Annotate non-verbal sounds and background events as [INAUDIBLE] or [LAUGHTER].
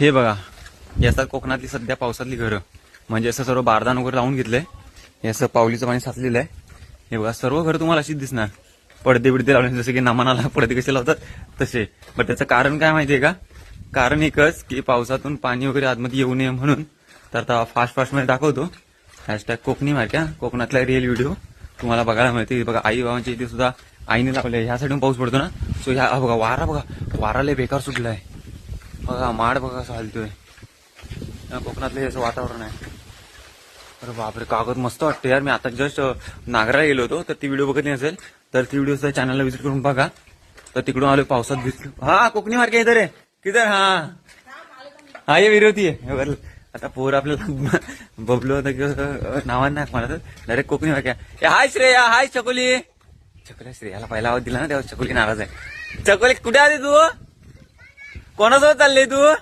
हे बघा हे असतात कोकणातली सध्या पावसातली घरं. म्हणजे असं सर्व बारदान वगैरे लावून घेतलंय. हे असं पावलीचं पाणी साचलेलं आहे. हे बघा सर्व घरं तुम्हाला अशीच दिसणार. पडदे बिडदे लावले जसे की नमानाला पडदे कसे लावतात तसे. पण त्याचं कारण काय माहितीये का? कारण एकच की पावसातून पाणी वगैरे आतमध्ये येऊ नये म्हणून तर आता फास्ट फास्टमध्ये दाखवतो. हॅशटॅग कोकणी मार्क्या कोकणातला रिअल व्हिडिओ तुम्हाला बघायला मिळते. बघा आई बाबांच्या इथे सुद्धा आईने लावले ह्या साईडून पाऊस पडतो ना. सो ह्या बघा वारा बघा. वारा लय बेकार सुटलाय. बघा माड बघा कसं हलतोय. कोकणातलं हे असं वातावरण आहे. अरे बापरे कागद मस्त वाटतं यार. मी आता जस्ट नागराला गेलो होतो तर ती व्हिडिओ बघितली असेल तर ती व्हिडिओ चॅनलला व्हिजिट करून बघा. तर तिकडून आलो पावसात भिजलो. हा कोकणी मार्के इथं रे किधर? हा. हा ये विरोधी आहे आता पोर आपल्याला [LAUGHS] बबलो होता किंवा नावानं मला तर डायरेक्ट कोकणी मार्के ए हाय श्रेया हाय चकोली. चकोली श्रेयाला पहिला आवाज दिला ना तेव्हा चकोली नाराज आहे. चकोली कुठे आली तू? કોના સોબત ચાલલી તું